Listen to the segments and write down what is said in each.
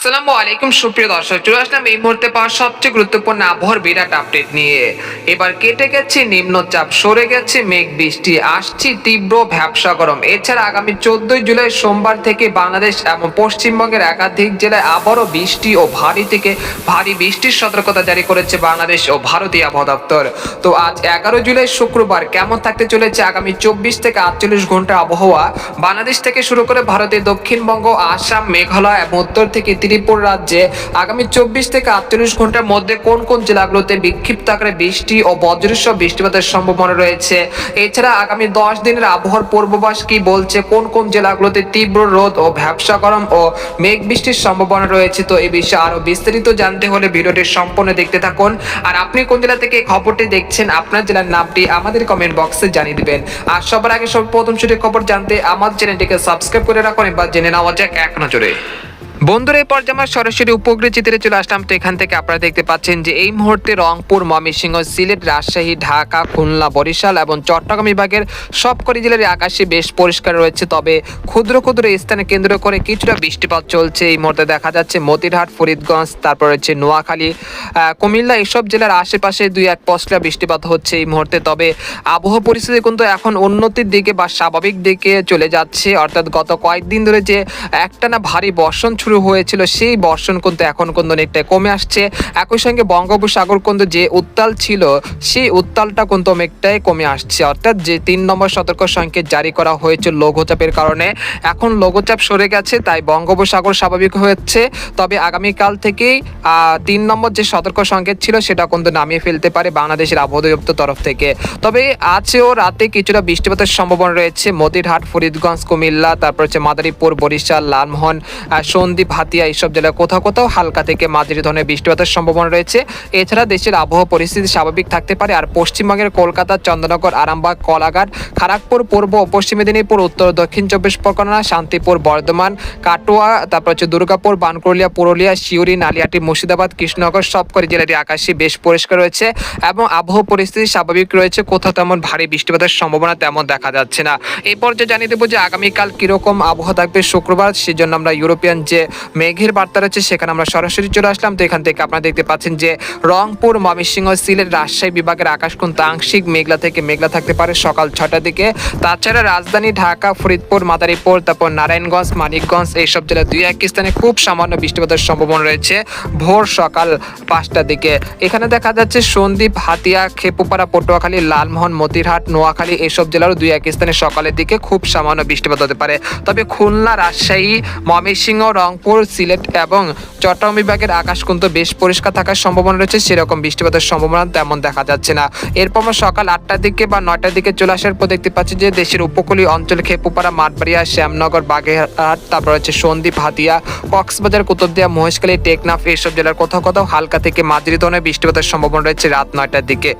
আসসালামু আলাইকুম, সুপ্রিয় দর্শক। চলে আসলাম এই মুহূর্তে পাওয়া সবচেয়ে গুরুত্বপূর্ণ আবহাওয়ার বিরাট আপডেট নিয়ে। এবার কেটে গেছে নিম্নচাপ সরে গেছে, মেঘ বৃষ্টি আসছে, তীব্র ভ্যাবসা গরম। এছাড়া আগামী চোদ্দই জুলাই সোমবার থেকে বাংলাদেশ এবং পশ্চিমবঙ্গের একাধিক জেলায় আবারও বৃষ্টি ও ভারী থেকে ভারী বৃষ্টির সতর্কতা জারি করেছে বাংলাদেশ ও ভারতীয় আবহাওয়া দপ্তর। তো আজ এগারো জুলাই শুক্রবার কেমন থাকতে চলেছে আগামী চব্বিশ থেকে আটচল্লিশ ঘণ্টা আবহাওয়া? বাংলাদেশ থেকে শুরু করে ভারতের দক্ষিণবঙ্গ, আসাম, মেঘালয় এবং উত্তর থেকে ত্রিপুর রাজ্যে আগামী চব্বিশ থেকে আটচল্লিশ ঘণ্টার মধ্যে কোন কোন জেলাগুলোতে বিক্ষিপ্ত আকারে বৃষ্টি ও বজ্রসহ বৃষ্টিপাতের সম্ভাবনা রয়েছে? এছাড়া আগামী দশ দিনের আবহাওয়ার পূর্বাভাস কি বলছে? কোন কোন জেলাগুলোতে তীব্র রোদ ও ভ্যাবসা গরম ও মেঘ বৃষ্টির সম্ভাবনা রয়েছে? তো এই বিষয়ে আরও বিস্তারিত জানতে হলে ভিডিওটি সম্পূর্ণ দেখতে থাকুন। আর আপনি কোন জেলা থেকে খবরটি দেখছেন, আপনার জেলার নামটি আমাদের কমেন্ট বক্সে জানিয়ে দিবেন। আর সবার আগে সব প্রথম ছুটির খবর জানতে আমার চ্যানেলটিকে সাবস্ক্রাইব করে রাখুন, এবার জেনে নেওয়া যাক এক নজরে। বন্ধুরা এই পর্যায়ে আমরা সরাসরি উপগ্রহ চিত্রে চলে আসলাম। তো এখান থেকে আপনারা দেখতে পাচ্ছেন যে এই মুহূর্তে রংপুর, ময়মনসিংহ, সিলেট, রাজশাহী, ঢাকা, খুলনা, বরিশাল এবং চট্টগ্রাম বিভাগের সবকটি জেলার আকাশে বেশ পরিষ্কার রয়েছে। তবে ক্ষুদ্র ক্ষুদ্র স্থানে কেন্দ্র করে কিছুটা বৃষ্টিপাত চলছে। এই মুহূর্তে দেখা যাচ্ছে মতিরহাট, ফরিদগঞ্জ, তারপর রয়েছে নোয়াখালী কুমিল্লা এসব জেলার আশেপাশে দুই এক পশলা বৃষ্টিপাত হচ্ছে এই মুহূর্তে। তবে আবহাওয়া পরিস্থিতি কিন্তু এখন উন্নতির দিকে বা স্বাভাবিক দিকে চলে যাচ্ছে। অর্থাৎ গত কয়েকদিন ধরে যে একটানা ভারী বর্ষণ শুরু হয়েছিল সেই বর্ষণ কিন্তু এখন কিন্তু অনেকটাই কমে আসছে। একই সঙ্গে বঙ্গোপসাগর কিন্তু যে উত্তাল ছিল সেই উত্তালটা কিন্তু অনেকটাই কমে আসছে। অর্থাৎ যে তিন নম্বর সতর্ক সংকেত জারি করা হয়েছে লঘুচাপের কারণে এখন লঘুচাপ সরে গেছে তাই বঙ্গোপসাগর স্বাভাবিক হয়েছে। তবে আগামীকাল থেকেই তিন নম্বর যে সতর্ক সংকেত ছিল সেটা কিন্তু নামিয়ে ফেলতে পারে বাংলাদেশের আবহাওয়া দপ্তর তরফ থেকে। তবে আজও রাতে কিছুটা বৃষ্টিপাতের সম্ভাবনা রয়েছে। মতিরহাট ফরিদগঞ্জ কুমিল্লা তারপর হচ্ছে মাদারীপুর বরিশাল লালমোহন আহ, সন্দ্বীপ হাতিয়া এইসব জেলায় কোথাও কোথাও হালকা থেকে মাঝারি ধরনের বৃষ্টিপাতের সম্ভাবনা রয়েছে। এছাড়া দেশের আবহাওয়া পরিস্থিতি স্বাভাবিক থাকতে পারে। আর পশ্চিমবঙ্গের কলকাতা, চন্দ্রনগর, আরামবাগ, কলাঘাট খড়গপুর পূর্ব ও পশ্চিম মেদিনীপুর, উত্তর, দক্ষিণ চব্বিশ পরগনা, শান্তিপুর, বর্ধমান, কাটোয়া, তারপর হচ্ছে দুর্গাপুর বানকুরলিয়া পুরুলিয়া শিউরি নালিয়াটি, মুর্শিদাবাদ, কৃষ্ণনগর, সবকটি জেলারই আকাশে বেশ পরিষ্কার রয়েছে এবং আবহাওয়া পরিস্থিতি স্বাভাবিক রয়েছে। কোথাও তেমন ভারী বৃষ্টিপাতের সম্ভাবনা তেমন দেখা যাচ্ছে না। এই পর্যায়ে জানিয়ে দেবো যে আগামীকাল কীরকম আবহাওয়া থাকবে শুক্রবার, সেজন্য আমরা ইউরোপিয়ান যে মেঘের বার্তা রয়েছে, সেখানে আমরা সরাসরি চলে আসলাম। তো এখান থেকে আপনারা দেখতে পাচ্ছেন যে রংপুর, ময়মনসিংহ সিলেট, রাজশাহী বিভাগের আকাশ কিন্তু আংশিক মেঘলা থেকে মেঘলা থাকতে পারে সকাল ছটার দিকে। তাছাড়া রাজধানী ঢাকা, ফরিদপুর, মাদারীপুর, তারপর নারায়ণগঞ্জ, মানিকগঞ্জ, এইসব জেলায় দুই এক স্থানে খুব সামান্য বৃষ্টিপাতের সম্ভাবনা রয়েছে ভোর সকাল পাঁচটার দিকে। এখানে দেখা যাচ্ছে সন্দ্বীপ, হাতিয়া, খেপুপাড়া, পটুয়াখালী, লালমোহন, মতিরহাট, নোয়াখালী এইসব জেলারও দুই এক স্থানে সকালের দিকে খুব সামান্য বৃষ্টিপাত হতে পারে। তবে খুলনা, রাজশাহী, ময়মনসিংহ, রংপুর সিলেট এবং চট্টগ্রাম বিভাগের আকাশ কিন্তু বেশ পরিষ্কার থাকার সম্ভাবনা রয়েছে। সেরকম বৃষ্টিপাতের সম্ভাবনা তেমন দেখা যাচ্ছে না। এরপর সকাল আটটার দিকে বা নয়টার দিকে চলে আসার পর দেখতে পাচ্ছি যে দেশের উপকূলীয় অঞ্চল খেপুপাড়া, মাঠবাড়িয়া, শ্যামনগর, বাগেরহাট, তারপর হচ্ছে সন্দ্বীপ, হাতিয়া, কক্সবাজার, কুতুবদিয়া, মহেশখালী, টেকনাফ এইসব জেলার কোথাও কোথাও হালকা থেকে মাঝারি ধরনের বৃষ্টিপাতের সম্ভাবনা রয়েছে রাত নয়টার দিকে।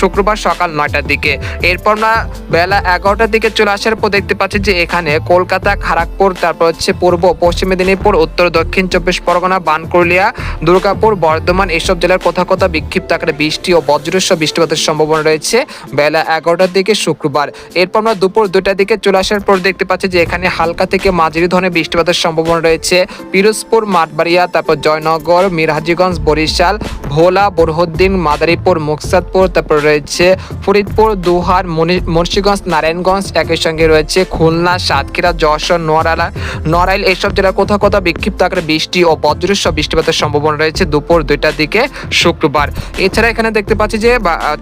শুক্রবার সকাল নয়টার দিকে। এরপর না বেলা এগারোটার দিকে চলে আসার পর দেখতে পাচ্ছি যে এখানে কলকাতা খড়গপুর তারপর হচ্ছে পূর্ব পশ্চিম মেদিনীপুর, উত্তর দক্ষিণ চব্বিশ পরগনা বানকুরলিয়া দুর্গাপুর, বর্ধমান এসব জেলার কোথাও কোথাও বিক্ষিপ্ত আকারে বৃষ্টি ও বজ্রস্ব বৃষ্টিপাতের সম্ভাবনা রয়েছে বেলা এগারোটার দিকে শুক্রবার। এরপর আমরা দুপুর দুটার দিকে চলে আসার পর দেখতে পাচ্ছি যে এখানে হালকা থেকে মাঝারি ধরনের বৃষ্টিপাতের সম্ভাবনা রয়েছে। পিরোজপুর, মাঠবাড়িয়া, তারপর জয়নগর, মিরহাজিগঞ্জ, বরিশাল, ভোলা, বরহদ্দিন, মাদারীপুর, মুকসাদপুর, তারপর রয়েছে ফরিদপুর, দুহার, মনি- মুন্সিগঞ্জ, নারায়ণগঞ্জ, একই সঙ্গে রয়েছে খুলনা, সাতক্ষীরা, যশোর, নোয়ারালা, নড়াইল এইসব জেলার কোথাও কোথাও বিক্ষিপ্ত আকারে বৃষ্টি ও বজ্রস্ব বৃষ্টিপাতের সম্ভাবনা রয়েছে দুপুর দুইটার দিকে শুক্রবার। এছাড়া এখানে দেখতে পাচ্ছি যে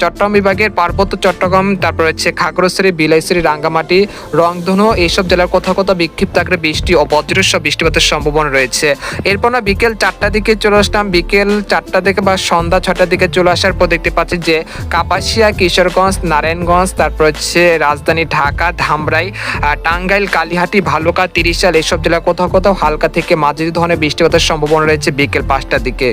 চট্টগ্রাম বিভাগের পার্বত্য চট্টগ্রাম, তারপর হচ্ছে খাগড়শ্রী বিলাইশ্রী রাঙ্গামাটি, রংধনু এইসব জেলার কোথাও কোথাও বিক্ষিপ্ত আকারে বৃষ্টি ও বজ্রস্ব বৃষ্টিপাতের সম্ভাবনা রয়েছে। এরপর না, বিকেল চারটার দিকে চলে আসলাম। বিকেল চারটা থেকে বা সন্ধ্যা ছটার দিকে চলে আসার পর দেখতে পাচ্ছি যে, কাপাসিয়া, কিশোরগঞ্জ, নারায়ণগঞ্জ, তারপর হচ্ছে রাজধানী ঢাকা, ধামরাই টাঙ্গাইল, কালিহাটি, ভালুকা, তিরিশাল এইসব জেলা কোথাও কোথাও হালকা থেকে মাঝারি ধরনের বৃষ্টিপাতের সম্ভাবনা রয়েছে বিকেল পাঁচটার দিকে।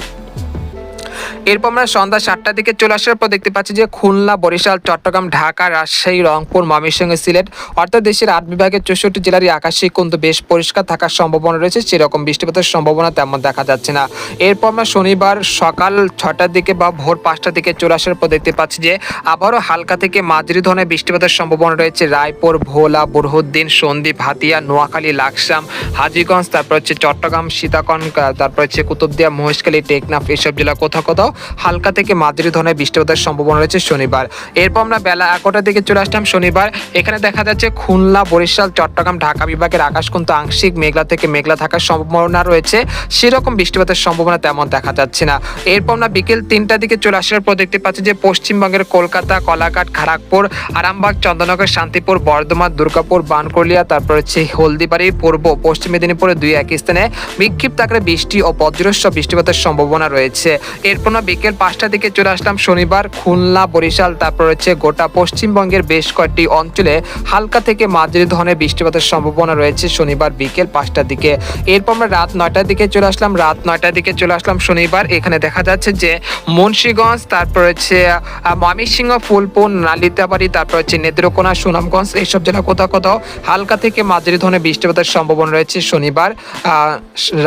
এরপর আমরা সন্ধ্যা সাতটার দিকে চলে আসার পর দেখতে পাচ্ছি যে খুলনা, বরিশাল, চট্টগ্রাম, ঢাকা, রাজশাহী, রংপুর, ময়মনসিংহ, সিলেট অর্থাৎ দেশের আট বিভাগের চৌষট্টি জেলারই আকাশে কিন্তু বেশ পরিষ্কার থাকার সম্ভাবনা রয়েছে। সেরকম বৃষ্টিপাতের সম্ভাবনা তেমন দেখা যাচ্ছে না। এরপর আমরা শনিবার সকাল ছটার দিকে বা ভোর পাঁচটার দিকে চলে আসার পর দেখতে পাচ্ছি যে আবারও হালকা থেকে মাঝারি ধরনের বৃষ্টিপাতের সম্ভাবনা রয়েছে। রায়পুর, ভোলা, বুরহুদ্দিন, সন্দ্বীপ, হাতিয়া, নোয়াখালী, লাকসাম, হাজিগঞ্জ, তারপর হচ্ছে চট্টগ্রাম, সীতাকন, তারপর হচ্ছে কুতুবদিয়া, মহেশখালী, টেকনাফ, এসব জেলা কোথাও কোথাও হালকা থেকে মাঝারি ধরনের বৃষ্টিপাতের সম্ভাবনা রয়েছে শনিবার। এরপর আমরা বেলা এগারোটার দিকে চলে আসলাম শনিবার। এখানে দেখা যাচ্ছে খুলনা, বরিশাল, চট্টগ্রাম, ঢাকা বিভাগের আকাশ কিন্তু আংশিক মেঘলা থেকে মেঘলা থাকার সম্ভাবনা রয়েছে। সেরকম বৃষ্টিপাতের সম্ভাবনা তেমন দেখা যাচ্ছে না। এরপর আমরা বিকেল তিনটার দিকে চলে আসার পর দেখতে পাচ্ছি যে পশ্চিমবঙ্গের কলকাতা, কলাঘাট খড়গপুর আরামবাগ চন্দ্রনগর শান্তিপুর, বর্ধমান, দুর্গাপুর, বানকলিয়া, তারপর হচ্ছে হলদিবাড়ি, পূর্ব, পশ্চিম মেদিনীপুরের দুই এক স্থানে বিক্ষিপ্ত আকারে বৃষ্টি ও বজ্রস্ব বৃষ্টিপাতের সম্ভাবনা রয়েছে। এরপর বিকেল পাঁচটার দিকে চলে আসলাম শনিবার খুলনা বরিশাল। তারপর হচ্ছে গোটা পশ্চিমবঙ্গের বেশ কয়েকটি অঞ্চলে হালকা থেকে মাঝারি ধরনের বৃষ্টিপাতের সম্ভাবনা রয়েছে শনিবার বিকেল পাঁচটার দিকে। এরপর আমরা রাত নয়টার দিকে চলে আসলাম রাত নয়টার দিকে চলে আসলাম শনিবার। এখানে দেখা যাচ্ছে যে মুন্সীগঞ্জ তারপর হচ্ছে আহ, ময়মনসিংহ ফুলপুর নালিতাবাড়ি তারপর হচ্ছে নেত্রকোনা সুনামগঞ্জ এইসব জেলা কোথাও কোথাও হালকা থেকে মাঝারি ধরনের বৃষ্টিপাতের সম্ভাবনা রয়েছে শনিবার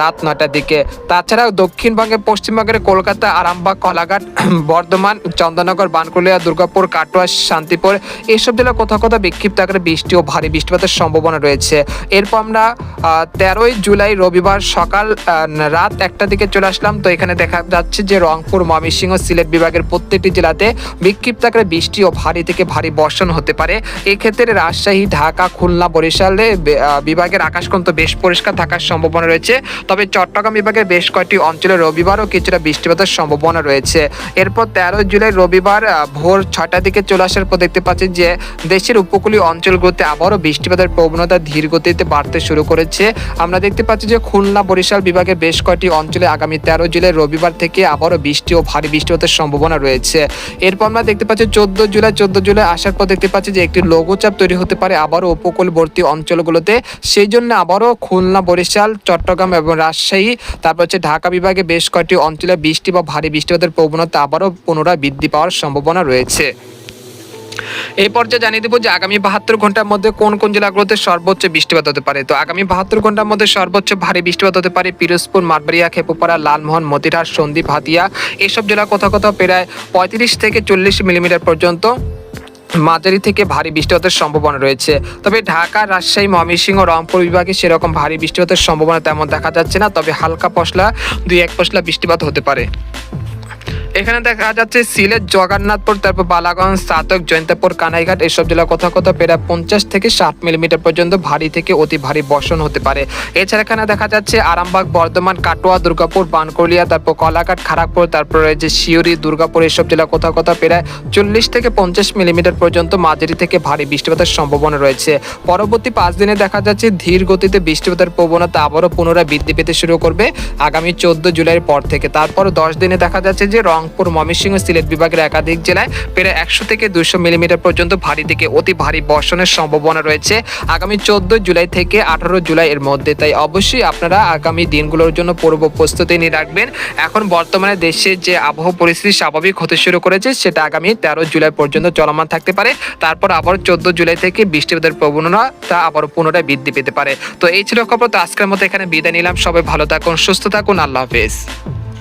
রাত নয়টার দিকে। তাছাড়াও দক্ষিণবঙ্গে পশ্চিমবঙ্গের কলকাতা আরামবাগ, কলাঘাট, বর্ধমান, চন্দননগর, বানকুলিয়া, দুর্গাপুর, কাটোয়া, শান্তিপুর এইসব জেলা কোথাও কোথাও বিক্ষিপ্ত আকারে বৃষ্টি ও ভারী বৃষ্টিপাতের সম্ভাবনা রয়েছে। এরপর আমরা তেরোই জুলাই রবিবার সকাল রাত একটার দিকে চলে আসলাম। তো এখানে দেখা যাচ্ছে যে রংপুর, ময়মনসিংহ, সিলেট বিভাগের প্রত্যেকটি জেলাতে বিক্ষিপ্ত আকারে বৃষ্টি ও ভারী থেকে ভারী বর্ষণ হতে পারে। এক্ষেত্রে রাজশাহী, ঢাকা, খুলনা, বরিশালে বিভাগের আকাশ কিন্তু বেশ পরিষ্কার থাকার সম্ভাবনা রয়েছে। তবে চট্টগ্রাম বিভাগের বেশ কয়েকটি অঞ্চলে রবিবারও কিছুটা বৃষ্টিপাতের সম্ভাবনা রয়েছে। এরপর তেরো জুলাই রবিবার ভোর ছটার দিকে চলে আসার পর দেখতে পাচ্ছি যে দেশের উপকূলীয় অঞ্চলগুলোতে আবারও বৃষ্টিপাতের প্রবণতা ধীর গতিতে বাড়তে শুরু করেছে। আমরা দেখতে পাচ্ছি যে খুলনা বরিশাল বিভাগের বেশ কয়েকটি অঞ্চলে আগামী তেরো জুলাই রবিবার থেকে আবারও বৃষ্টি ও ভারী বৃষ্টিপাতের সম্ভাবনা রয়েছে। এরপর আমরা দেখতে পাচ্ছি চোদ্দ জুলাই চোদ্দ জুলাই আসার পর দেখতে পাচ্ছি যে একটি লঘুচাপ তৈরি হতে পারে আবারও উপকূলবর্তী অঞ্চলগুলোতে। সেই জন্য আবারও খুলনা, বরিশাল, চট্টগ্রাম এবং রাজশাহী, তারপর হচ্ছে ঢাকা বিভাগে বেশ কয়েকটি অঞ্চলে বৃষ্টি বা ভারী বৃষ্টিপাতের প্রবণতা আবারও পুনরায় বৃদ্ধি পাওয়ার সম্ভাবনা রয়েছে। এই পর্যায়ে জানিয়ে দেবো যে আগামী বাহাত্তর ঘণ্টার মধ্যে কোন কোন জেলাগুলোতে সর্বোচ্চ বৃষ্টিপাত হতে পারে। তো আগামী বাহাত্তর ঘণ্টার মধ্যে সর্বোচ্চ ভারী বৃষ্টিপাত হতে পারে পিরোজপুর, মাঠবাড়িয়া, খেপুপাড়া, লালমোহন মতিরহাট সন্দ্বীপ, হাতিয়া। এসব জেলা কোথাও কোথাও প্রায় পঁয়ত্রিশ থেকে চল্লিশ মিলিমিটার পর্যন্ত মাঝারি থেকে ভারী বৃষ্টিপাতের সম্ভাবনা রয়েছে। তবে ঢাকা, রাজশাহী, ময়মনসিংহ, রংপুর বিভাগে সেরকম ভারী বৃষ্টিপাতের সম্ভাবনা তেমন দেখা যাচ্ছে না, তবে হালকা পশলা দুই এক পশলা বৃষ্টিপাত হতে পারে। এখানে দেখা যাচ্ছে সিলেট, জগন্নাথপুর, তারপর বালাগঞ্জ, সাতক জয়ন্তপুর কানাইঘাট, এসব জেলা কোথাও কোথাও প্রায় পঞ্চাশ থেকে ষাট মিলিমিটার পর্যন্ত ভারী থেকে অতি ভারী বর্ষণ হতে পারে। এছাড়া এখানে দেখা যাচ্ছে আরামবাগ, বর্ধমান, কাটোয়া, দুর্গাপুর, বানকলিয়া, তারপর কলাঘাট খড়গপুর তারপর রয়েছে শিউরি দুর্গাপুর, এসব জেলা কোথাও কোথাও প্রায় চল্লিশ থেকে পঞ্চাশ মিলিমিটার পর্যন্ত মাঝারি থেকে ভারী বৃষ্টিপাতের সম্ভাবনা রয়েছে। পরবর্তী পাঁচ দিনে দেখা যাচ্ছে ধীর গতিতে বৃষ্টিপাতের প্রবণতা আবারও পুনরায় বৃদ্ধি পেতে শুরু করবে আগামী চোদ্দ জুলাইয়ের পর থেকে। তারপর দশ দিনে দেখা যাচ্ছে যে রংপুর ময়মনসিংহ সিলেট বিভাগের একাধিক জেলায় প্রায় একশো থেকে দুশো মিলিমিটার পর্যন্ত ভারী থেকে অতি ভারী বর্ষণের সম্ভাবনা রয়েছে। আগামী চোদ্দ জুলাই থেকে আঠারো জুলাই এর মধ্যে। তাই অবশ্যই আপনারা আগামী দিনগুলোর জন্য পূর্ব প্রস্তুতি নিয়ে রাখবেন। এখন বর্তমানে দেশে যে আবহাওয়া পরিস্থিতি স্বাভাবিক হতে শুরু করেছে, সেটা আগামী তেরো জুলাই পর্যন্ত চলমান থাকতে পারে। তারপর আবার চোদ্দ জুলাই থেকে বৃষ্টিপাতের প্রবণতা আবার পুনরায় বৃদ্ধি পেতে পারে। তো এই ছিল খবর, তো আজকের মতো এখানে বিদায় নিলাম। সবাই ভালো থাকুন, সুস্থ থাকুন, আল্লাহ হাফেজ।